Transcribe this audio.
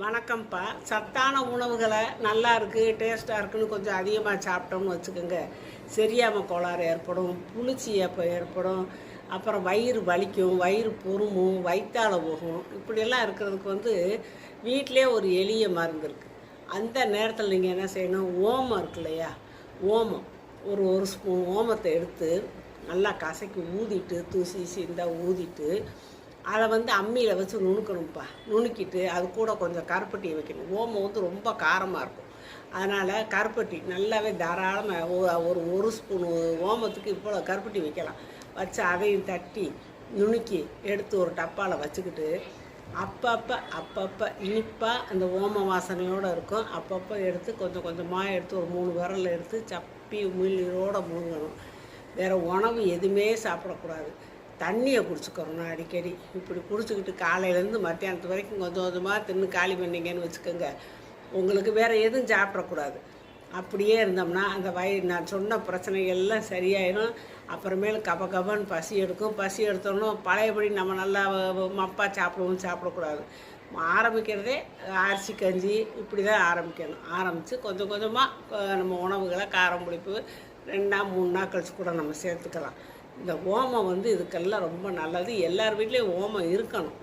வணக்கம்ப்பா. சத்தான உணவுகளை நல்லா இருக்குது டேஸ்ட்டாக இருக்குன்னு கொஞ்சம் அதிகமாக சாப்பிட்டோம்னு வச்சுக்கோங்க. சரியாமல் கோளாறு ஏற்படும் புளிச்சி அப்போ ஏற்படும். அப்புறம் வயிறு வலிக்கும் வயிறு பொறுமும் வயிற்றால போகும். இப்படியெல்லாம் இருக்கிறதுக்கு வந்து வீட்டிலே ஒரு எளிய மருந்து இருக்குது அந்த நேரத்தில் நீங்கள் என்ன செய்யணும்? ஓமம் இருக்கு இல்லையா? ஓமம். ஒரு ஒரு ஸ்பூன் ஓமத்தை எடுத்து நல்லா கசக்கி ஊதிட்டு தூசி சீந்தா ஊதிட்டு அதை வந்து அம்மியில் வச்சு நுணுக்கணும்ப்பா. நுணுக்கிட்டு அது கூட கொஞ்சம் கருப்பட்டி வைக்கணும். ஓமம் வந்து ரொம்ப காரமாக இருக்கும். அதனால் கருப்பட்டி நல்லாவே தாராளமாக ஒரு ஒரு ஸ்பூன் ஓமத்துக்கு இவ்வளோ கருப்பட்டி வைக்கலாம். வச்சு அதையும் தட்டி நுணுக்கி எடுத்து ஒரு டப்பாவில் வச்சுக்கிட்டு அப்பப்போ அப்பப்போ இனிப்பாக அந்த ஓம வாசனையோடு இருக்கும். அப்பப்போ எடுத்து கொஞ்சம் கொஞ்சமாக எடுத்து ஒரு மூணு விரல் எடுத்து சப்பி உமிழ்நீரோடு முழுங்கணும். வேறு உணவு எதுவுமே சாப்பிடக்கூடாது. தண்ணியை குடிச்சுக்கிறணும் அடிக்கடி. இப்படி குடிச்சுக்கிட்டு காலையிலேருந்து மத்தியானத்து வரைக்கும் கொஞ்சம் கொஞ்சமாக தின்னு காலி பண்ணிங்கன்னு வச்சுக்கோங்க. உங்களுக்கு வேறு எதுவும் சாப்பிடக்கூடாது. அப்படியே இருந்தோம்னா அந்த வயிறு நான் சொன்ன பிரச்சனைகள் எல்லாம் சரியாயிடும் அப்புறமேல கப கபன்னு பசி எடுக்கும். பசி எடுத்தோன்னா பழையபடி நம்ம நல்லா மப்பா சாப்பிடுவோம் சாப்பிடக்கூடாது. ஆரம்பிக்கிறதே அரிசி கஞ்சி இப்படி தான் ஆரம்பிக்கணும். ஆரம்பித்து கொஞ்சம் கொஞ்சமாக நம்ம உணவுகளை காரம் புளிப்பு ரெண்டு நாள் மூணு நாள் கழிச்சு கூட நம்ம சேர்த்துக்கலாம். இந்த ஓமம் வந்து இதுக்கெல்லாம் ரொம்ப நல்லது. எல்லார் வீட்லேயும் ஓமம் இருக்கணும்.